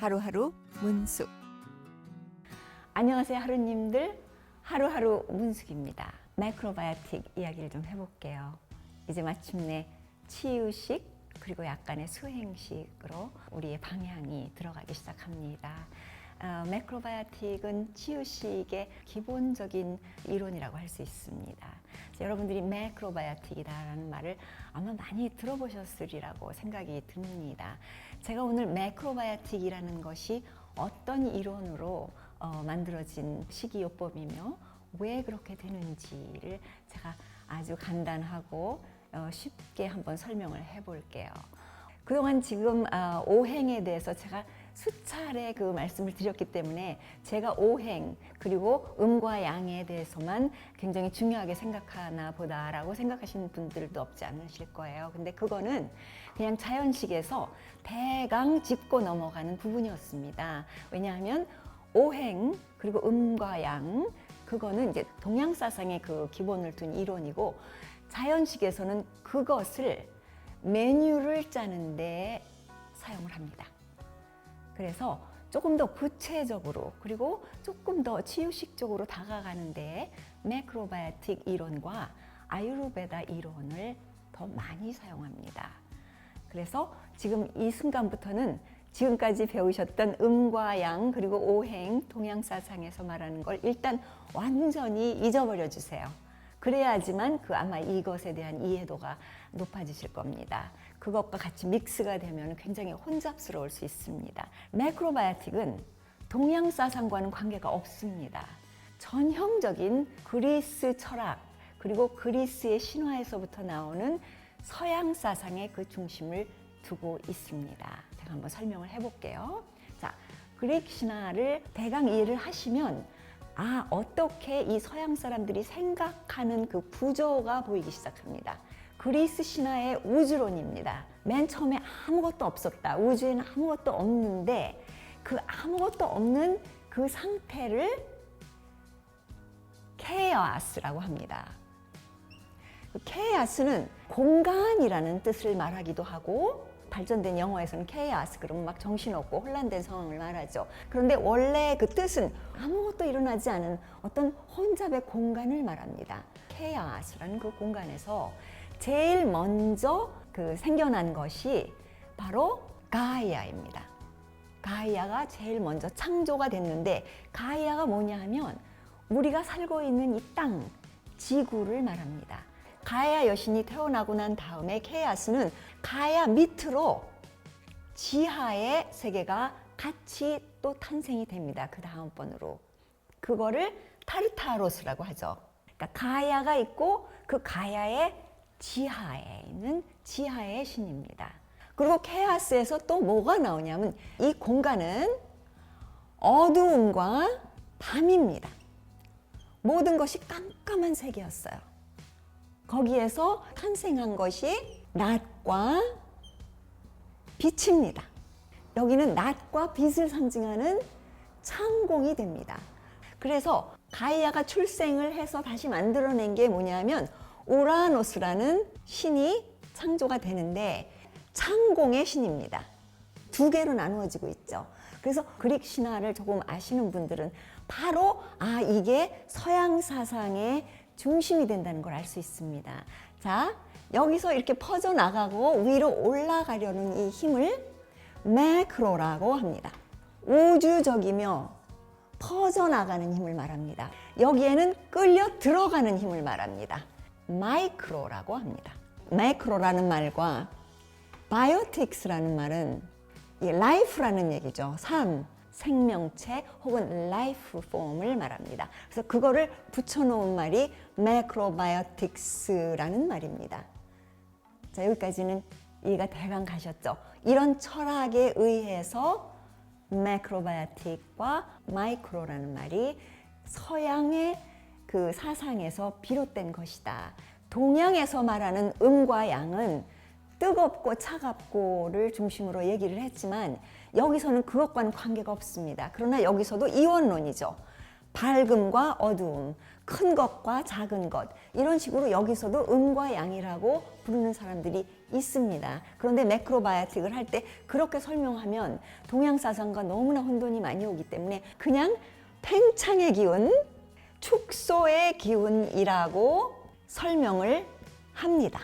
하루하루 문숙. 안녕하세요 하루님들. 하루하루 문숙입니다. 마이크로바이오틱 이야기를 좀 해볼게요. 이제 마침내 치유식 그리고 약간의 수행식으로 우리의 방향이 들어가기 시작합니다 어, 매크로바이오틱은 치유식의 기본적인 이론이라고 할 수 있습니다. 여러분들이 매크로바이오틱이다라는 말을 아마 많이 들어보셨으리라고 생각이 듭니다. 제가 오늘 매크로바이오틱이라는 것이 어떤 이론으로 어, 만들어진 식이요법이며 왜 그렇게 되는지를 제가 아주 간단하고 어, 쉽게 한번 설명을 해볼게요. 그동안 지금 아, 오행에 대해서 제가 수차례 그 말씀을 드렸기 때문에 제가 오행 그리고 음과 양에 대해서만 굉장히 중요하게 생각하나 보다라고 생각하시는 분들도 없지 않으실 거예요. 근데 그거는 그냥 자연식에서 대강 짚고 넘어가는 부분이었습니다. 왜냐하면 오행 그리고 음과 양 그거는 이제 동양 사상의 그 기본을 둔 이론이고 자연식에서는 그것을 메뉴를 짜는데 사용을 합니다. 그래서 조금 더 구체적으로 그리고 조금 더 치유식적으로 다가가는데 매크로바이오틱 이론과 아유르베다 이론을 더 많이 사용합니다. 그래서 지금 이 순간부터는 지금까지 배우셨던 음과 양 그리고 오행 동양사상에서 말하는 걸 일단 완전히 잊어버려 주세요. 그래야지만 그 아마 이것에 대한 이해도가 높아지실 겁니다. 그것과 같이 믹스가 되면 굉장히 혼잡스러울 수 있습니다. 매크로바이오틱은 동양 사상과는 관계가 없습니다. 전형적인 그리스 철학 그리고 그리스의 신화에서부터 나오는 서양 사상의 그 중심을 두고 있습니다. 제가 한번 설명을 해볼게요. 자, 그릭 신화를 대강 이해를 하시면 아, 어떻게 이 서양 사람들이 생각하는 그 구조가 보이기 시작합니다. 그리스 신화의 우주론입니다. 맨 처음에 아무것도 없었다. 우주에는 아무것도 없는데 그 아무것도 없는 그 상태를 케아스라고 합니다. 그 케아스는 공간이라는 뜻을 말하기도 하고 발전된 영어에서는 케이아스 그러면 막 정신없고 혼란된 상황을 말하죠. 그런데 원래 그 뜻은 아무것도 일어나지 않은 어떤 혼잡의 공간을 말합니다. 케이아스라는 그 공간에서 제일 먼저 그 생겨난 것이 바로 가이아입니다. 가이아가 제일 먼저 창조가 됐는데 가이아가 뭐냐 하면 우리가 살고 있는 이 땅, 지구를 말합니다. 가야 여신이 태어나고 난 다음에 케이아스는 가야 밑으로 지하의 세계가 같이 또 탄생이 됩니다. 그 다음번으로. 그거를 타르타로스라고 하죠. 그러니까 가야가 있고 그 가야의 지하에 있는 지하의 신입니다. 그리고 케이아스에서 또 뭐가 나오냐면 이 공간은 어두움과 밤입니다. 모든 것이 깜깜한 세계였어요. 거기에서 탄생한 것이 낮과 빛입니다. 여기는 낮과 빛을 상징하는 창공이 됩니다. 그래서 가이아가 출생을 해서 다시 만들어낸 게 뭐냐면 우라노스라는 신이 창조가 되는데 창공의 신입니다. 두 개로 나누어지고 있죠. 그래서 그릭 신화를 조금 아시는 분들은 바로 아 이게 서양 사상의 중심이 된다는 걸 알 수 있습니다. 자, 여기서 이렇게 퍼져 나가고 위로 올라가려는 이 힘을 매크로라고 합니다. 우주적이며 퍼져 나가는 힘을 말합니다. 여기에는 끌려 들어가는 힘을 말합니다. 마이크로라고 합니다. 매크로라는 말과 바이오틱스라는 말은 라이프라는 얘기죠. 삶, 생명체 혹은 라이프 폼을 말합니다. 그래서 그거를 붙여놓은 말이 매크로바이오틱스라는 말입니다. 자, 여기까지는 이해가 대강 가셨죠? 이런 철학에 의해서 매크로바이오틱과 마이크로라는 말이 서양의 그 사상에서 비롯된 것이다. 동양에서 말하는 음과 양은 뜨겁고 차갑고를 중심으로 얘기를 했지만 여기서는 그것과는 관계가 없습니다. 그러나 여기서도 이원론이죠. 밝음과 어두움. 큰 것과 작은 것 이런 식으로 여기서도 음과 양이라고 부르는 사람들이 있습니다. 그런데 매크로바이오틱을 할 때 그렇게 설명하면 동양 사상과 너무나 혼돈이 많이 오기 때문에 그냥 팽창의 기운, 축소의 기운이라고 설명을 합니다.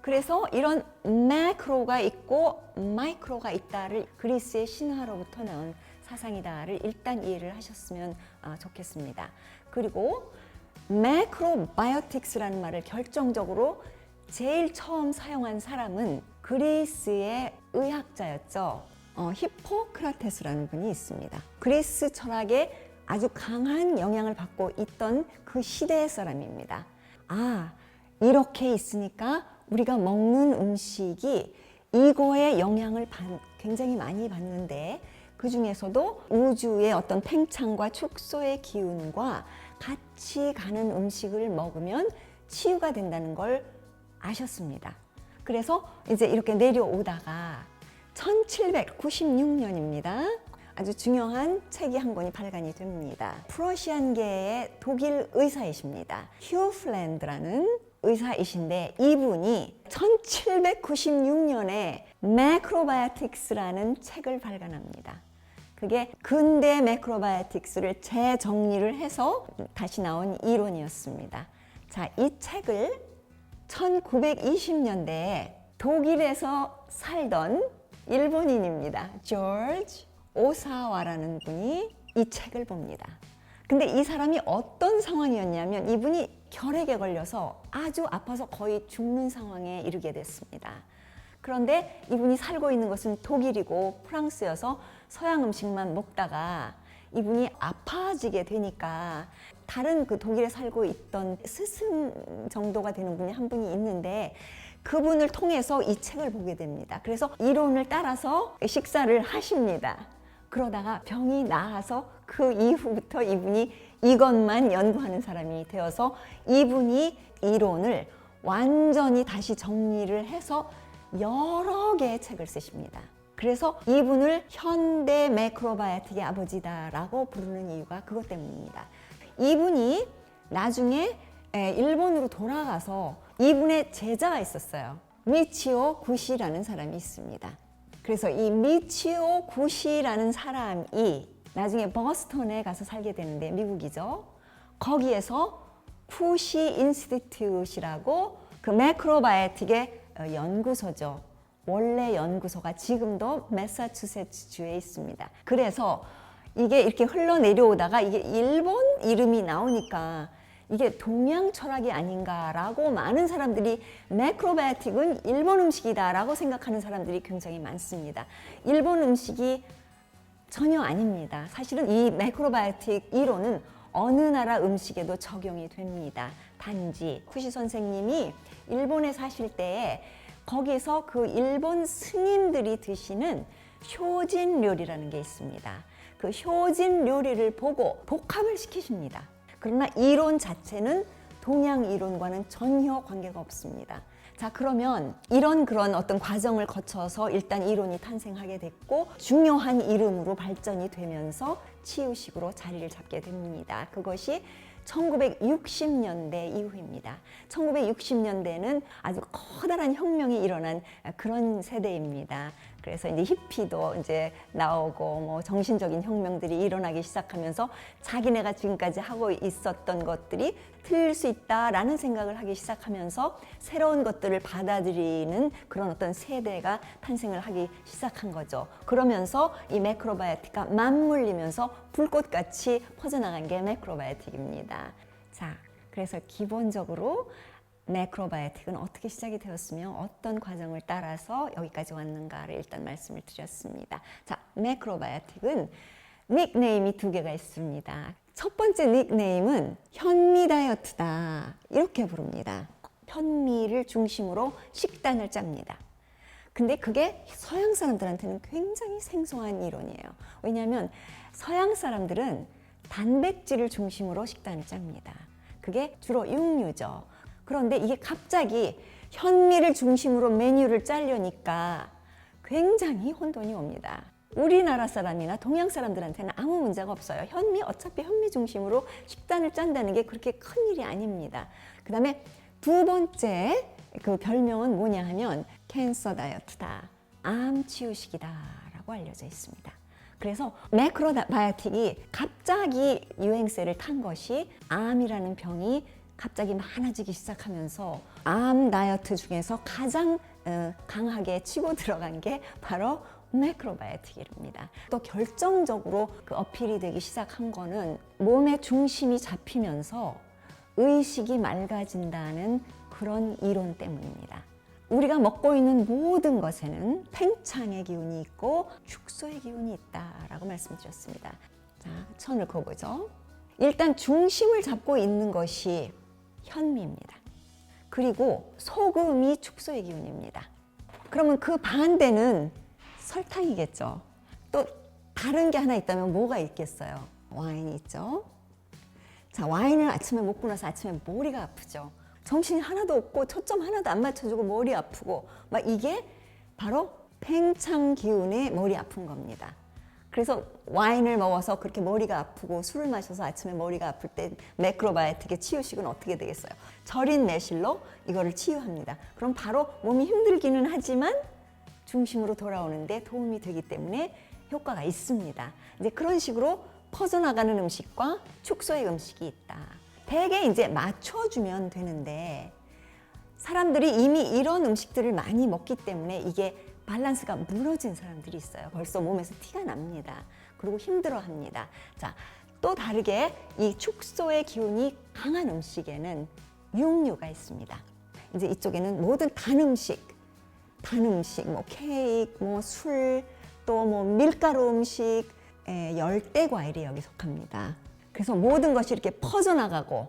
그래서 이런 매크로가 있고 마이크로가 있다를 그리스의 신화로부터 나온 사상이다를 일단 이해를 하셨으면 아, 좋겠습니다. 그리고 매크로바이오틱스라는 말을 결정적으로 제일 처음 사용한 사람은 그리스의 의학자였죠. 어, 히포크라테스라는 분이 있습니다. 그리스 철학에 아주 강한 영향을 받고 있던 그 시대의 사람입니다. 아, 이렇게 있으니까 우리가 먹는 음식이 이거에 영향을 받, 굉장히 많이 받는데 그 중에서도 우주의 어떤 팽창과 축소의 기운과 같이 가는 음식을 먹으면 치유가 된다는 걸 아셨습니다. 그래서 이제 이렇게 내려오다가 1796년입니다. 아주 중요한 책이 한 권이 발간이 됩니다. 프러시안계의 독일 의사이십니다. 휴 플랜드라는 의사이신데 이분이 1796년에 매크로바이오틱스라는 책을 발간합니다. 그게 근대 매크로바이오틱스를 재정리를 해서 다시 나온 이론이었습니다. 자, 이 책을 1920년대에 독일에서 살던 일본인입니다. 조지 오사와라는 분이 이 책을 봅니다. 근데 이 사람이 어떤 상황이었냐면 이분이 결핵에 걸려서 아주 아파서 거의 죽는 상황에 이르게 됐습니다. 그런데 이분이 살고 있는 것은 독일이고 프랑스여서 서양 음식만 먹다가 이분이 아파지게 되니까 다른 그 독일에 살고 있던 스승 정도가 되는 분이 한 분이 있는데 그분을 통해서 이 책을 보게 됩니다. 그래서 이론을 따라서 식사를 하십니다. 그러다가 병이 나아서 그 이후부터 이분이 이것만 연구하는 사람이 되어서 이분이 이론을 완전히 다시 정리를 해서 여러 개의 책을 쓰십니다. 그래서 이분을 현대 매크로바이오틱의 아버지다라고 부르는 이유가 그것 때문입니다. 이분이 나중에 에, 일본으로 돌아가서 이분의 제자가 있었어요. 미치오 구시라는 사람이 있습니다. 그래서 이 미치오 구시라는 사람이 나중에 버스턴에 가서 살게 되는데 미국이죠. 거기에서 쿠시 인스티튜트라고 그 매크로바이오틱의 어, 연구소죠. 원래 연구소가 지금도 매사추세츠주에 있습니다. 그래서 이게 이렇게 흘러내려오다가 이게 일본 이름이 나오니까 이게 동양 철학이 아닌가라고 많은 사람들이 매크로바이오틱은 일본 음식이다라고 생각하는 사람들이 굉장히 많습니다. 일본 음식이 전혀 아닙니다. 사실은 이 매크로바이오틱 이론은 어느 나라 음식에도 적용이 됩니다. 단지 쿠시 선생님이 일본에 사실 때에 거기서 그 일본 스님들이 드시는 효진 요리라는 게 있습니다. 그 효진 요리를 보고 복합을 시키십니다. 그러나 이론 자체는 동양 이론과는 전혀 관계가 없습니다. 자, 그러면 이런 그런 어떤 과정을 거쳐서 일단 이론이 탄생하게 됐고 중요한 이름으로 발전이 되면서 치유식으로 자리를 잡게 됩니다. 그것이 1960년대 이후입니다. 1960년대는 아주 커다란 혁명이 일어난 그런 세대입니다. 그래서 이제 히피도 이제 나오고 뭐 정신적인 혁명들이 일어나기 시작하면서 자기네가 지금까지 하고 있었던 것들이 틀릴 수 있다라는 생각을 하기 시작하면서 새로운 것들을 받아들이는 그런 어떤 세대가 탄생을 하기 시작한 거죠. 그러면서 이 매크로바이오틱과 맞물리면서 불꽃같이 퍼져나간 게 매크로바이오틱입니다. 자, 그래서 기본적으로 매크로바이오틱은 어떻게 시작이 되었으며 어떤 과정을 따라서 여기까지 왔는가를 일단 말씀을 드렸습니다. 자, 매크로바이오틱은 닉네임이 두 개가 있습니다. 첫 번째 닉네임은 현미 다이어트다. 이렇게 부릅니다. 현미를 중심으로 식단을 짭니다. 근데 그게 서양 사람들한테는 굉장히 생소한 이론이에요. 왜냐하면 서양 사람들은 단백질을 중심으로 식단을 짭니다. 그게 주로 육류죠. 그런데 이게 갑자기 현미를 중심으로 메뉴를 짜려니까 굉장히 혼돈이 옵니다. 우리나라 사람이나 동양 사람들한테는 아무 문제가 없어요. 현미 어차피 현미 중심으로 식단을 짠다는 게 그렇게 큰 일이 아닙니다. 그다음에 두 번째 그 별명은 뭐냐 하면 캔서 다이어트다. 암 치유식이다라고 알려져 있습니다. 그래서 매크로바이오틱이 갑자기 유행세를 탄 것이 암이라는 병이 갑자기 많아지기 시작하면서 암 다이어트 중에서 가장 어, 강하게 치고 들어간 게 바로 매크로바이오틱입니다. 또 결정적으로 그 어필이 되기 시작한 거는 몸의 중심이 잡히면서 의식이 맑아진다는 그런 이론 때문입니다. 우리가 먹고 있는 모든 것에는 팽창의 기운이 있고 축소의 기운이 있다라고 말씀드렸습니다. 자, 천을 그어보죠. 일단 중심을 잡고 있는 것이 현미입니다. 그리고 소금이 축소의 기운입니다. 그러면 그 반대는 설탕이겠죠. 또 다른 게 하나 있다면 뭐가 있겠어요? 와인이 있죠. 자, 와인을 아침에 먹고 나서 아침에 머리가 아프죠. 정신이 하나도 없고 초점 하나도 안 맞춰주고 머리 아프고 막 이게 바로 팽창 기운의 머리 아픈 겁니다. 그래서 와인을 먹어서 그렇게 머리가 아프고 술을 마셔서 아침에 머리가 아플 때 매크로바이오틱의 치유식은 어떻게 되겠어요? 절인 매실로 이거를 치유합니다. 그럼 바로 몸이 힘들기는 하지만 중심으로 돌아오는데 도움이 되기 때문에 효과가 있습니다. 이제 그런 식으로 퍼져나가는 음식과 축소의 음식이 있다. 대개 이제 맞춰주면 되는데 사람들이 이미 이런 음식들을 많이 먹기 때문에 이게 밸런스가 무너진 사람들이 있어요. 벌써 몸에서 티가 납니다. 그리고 힘들어 합니다. 자, 또 다르게 이 축소의 기운이 강한 음식에는 육류가 있습니다. 이제 이쪽에는 모든 단 음식, 단 음식, 뭐 케이크, 뭐 술, 또 뭐 밀가루 음식, 에, 열대 과일이 여기 속합니다. 그래서 모든 것이 이렇게 퍼져나가고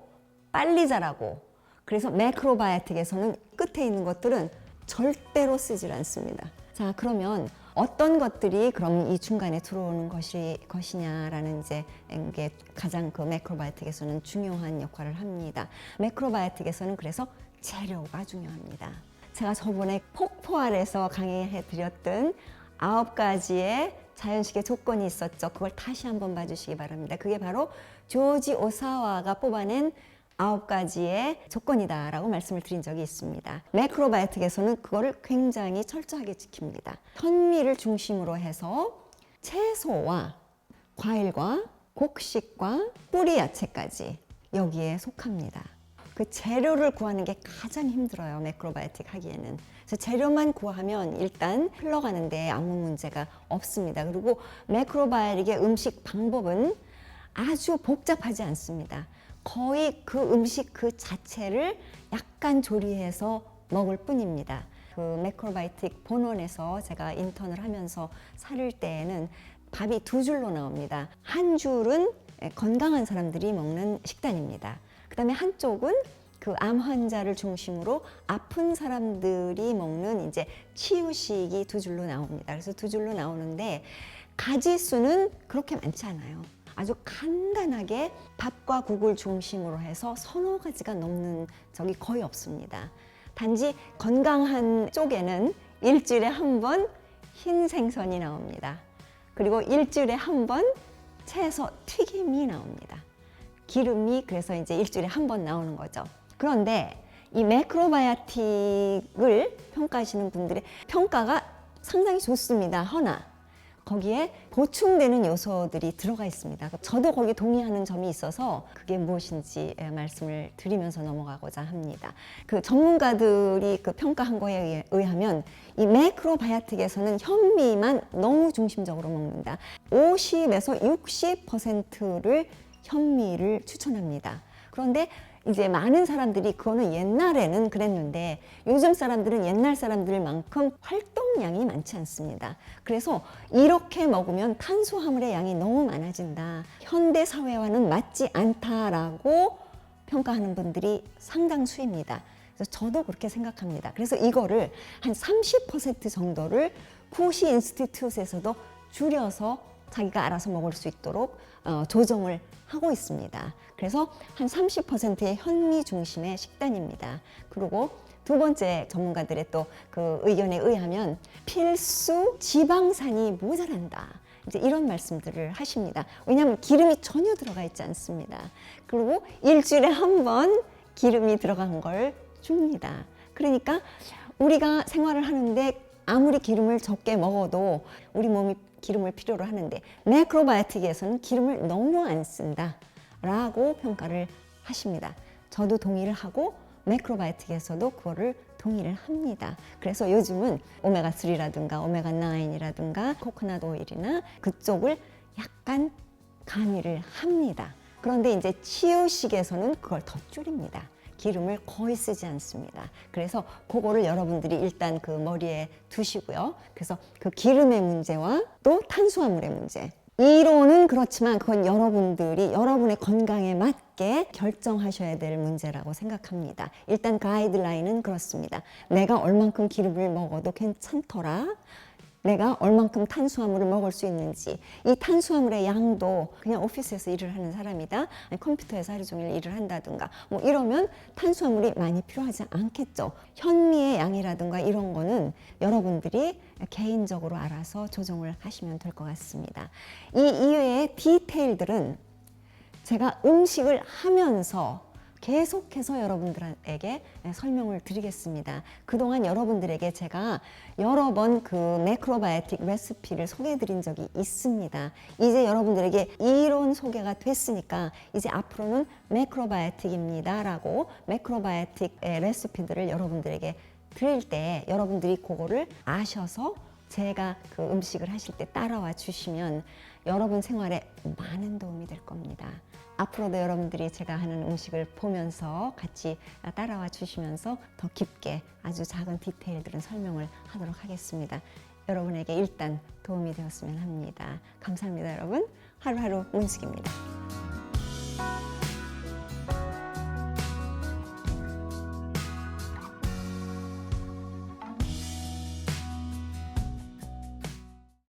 빨리 자라고 그래서 매크로바이오틱에서는 끝에 있는 것들은 절대로 쓰질 않습니다. 자, 그러면 어떤 것들이 그럼 이 중간에 들어오는 것이 것이냐라는 이제 게 가장 그 매크로바이오틱에서는 중요한 역할을 합니다. 매크로바이오틱에서는 그래서 재료가 중요합니다. 제가 저번에 폭포알에서 강의해 드렸던 아홉 가지의 자연식의 조건이 있었죠. 그걸 다시 한번 봐주시기 바랍니다. 그게 바로 조지 오사와가 뽑아낸 아홉 가지의 조건이다라고 말씀을 드린 적이 있습니다. 매크로바이오틱에서는 그거를 굉장히 철저하게 지킵니다. 현미를 중심으로 해서 채소와 과일과 곡식과 뿌리 야채까지 여기에 속합니다. 그 재료를 구하는 게 가장 힘들어요. 매크로바이오틱 하기에는. 그래서 재료만 구하면 일단 흘러가는데 아무 문제가 없습니다. 그리고 매크로바이오틱의 음식 방법은 아주 복잡하지 않습니다. 거의 그 음식 그 자체를 약간 조리해서 먹을 뿐입니다. 그 매크로바이틱 본원에서 제가 인턴을 하면서 살을 때에는 밥이 두 줄로 나옵니다. 한 줄은 건강한 사람들이 먹는 식단입니다. 그 다음에 한쪽은 그 암 환자를 중심으로 아픈 사람들이 먹는 이제 치유식이 두 줄로 나옵니다. 그래서 두 줄로 나오는데 가지 수는 그렇게 많지 않아요. 아주 간단하게 밥과 국을 중심으로 해서 서너 가지가 넘는 적이 거의 없습니다. 단지 건강한 쪽에는 일주일에 한 번 흰 생선이 나옵니다. 그리고 일주일에 한 번 채소 튀김이 나옵니다. 기름이 그래서 이제 일주일에 한 번 나오는 거죠. 그런데 이 매크로바이오틱을 평가하시는 분들의 평가가 상당히 좋습니다. 허나 거기에 보충되는 요소들이 들어가 있습니다. 저도 거기 동의하는 점이 있어서 그게 무엇인지 말씀을 드리면서 넘어가고자 합니다. 그 전문가들이 그 평가한 거에 의하면 이 매크로바이오틱에서는 현미만 너무 중심적으로 먹는다. 50에서 60%를 현미를 추천합니다. 그런데 이제 많은 사람들이 그거는 옛날에는 그랬는데 요즘 사람들은 옛날 사람들만큼 활동량이 많지 않습니다. 그래서 이렇게 먹으면 탄수화물의 양이 너무 많아진다. 현대 사회와는 맞지 않다라고 평가하는 분들이 상당수입니다. 그래서 저도 그렇게 생각합니다. 그래서 이거를 한 30% 정도를 쿠시 인스티튜트에서도 줄여서 자기가 알아서 먹을 수 있도록 어, 조정을 하고 있습니다. 그래서 한 30%의 현미 중심의 식단입니다. 그리고 두 번째 전문가들의 또 그 의견에 의하면 필수 지방산이 모자란다. 이제 이런 말씀들을 하십니다. 왜냐하면 기름이 전혀 들어가 있지 않습니다. 그리고 일주일에 한 번 기름이 들어간 걸 줍니다. 그러니까 우리가 생활을 하는데 아무리 기름을 적게 먹어도 우리 몸이 기름을 필요로 하는데 매크로바이오틱에서는 기름을 너무 안 쓴다 라고 평가를 하십니다. 저도 동의를 하고 매크로바이오틱에서도 그거를 동의를 합니다. 그래서 요즘은 오메가 3라든가 오메가 9이라든가 코코넛 오일이나 그쪽을 약간 가미를 합니다. 그런데 이제 치유식에서는 그걸 더 줄입니다. 기름을 거의 쓰지 않습니다. 그래서 그거를 여러분들이 일단 그 머리에 두시고요. 그래서 그 기름의 문제와 또 탄수화물의 문제. 이론은 그렇지만 그건 여러분들이 여러분의 건강에 맞게 결정하셔야 될 문제라고 생각합니다. 일단 가이드라인은 그렇습니다. 내가 얼만큼 기름을 먹어도 괜찮더라. 내가 얼만큼 탄수화물을 먹을 수 있는지 이 탄수화물의 양도 그냥 오피스에서 일을 하는 사람이다 아니 컴퓨터에서 하루 종일 일을 한다든가 뭐 이러면 탄수화물이 많이 필요하지 않겠죠. 현미의 양이라든가 이런 거는 여러분들이 개인적으로 알아서 조정을 하시면 될 것 같습니다. 이 이외의 디테일들은 제가 음식을 하면서 계속해서 여러분들에게 설명을 드리겠습니다. 그동안 여러분들에게 제가 여러 번 그 매크로바이오틱 레시피를 소개해 드린 적이 있습니다. 이제 여러분들에게 이론 소개가 됐으니까 이제 앞으로는 매크로바이오틱입니다. 라고 매크로바이오틱 레시피들을 여러분들에게 드릴 때 여러분들이 그거를 아셔서 제가 그 음식을 하실 때 따라와 주시면 여러분 생활에 많은 도움이 될 겁니다. 앞으로도 여러분들이 제가 하는 음식을 보면서 같이 따라와 주시면서 더 깊게 아주 작은 디테일들은 설명을 하도록 하겠습니다. 여러분에게 일단 도움이 되었으면 합니다. 감사합니다, 여러분. 하루하루 문숙입니다.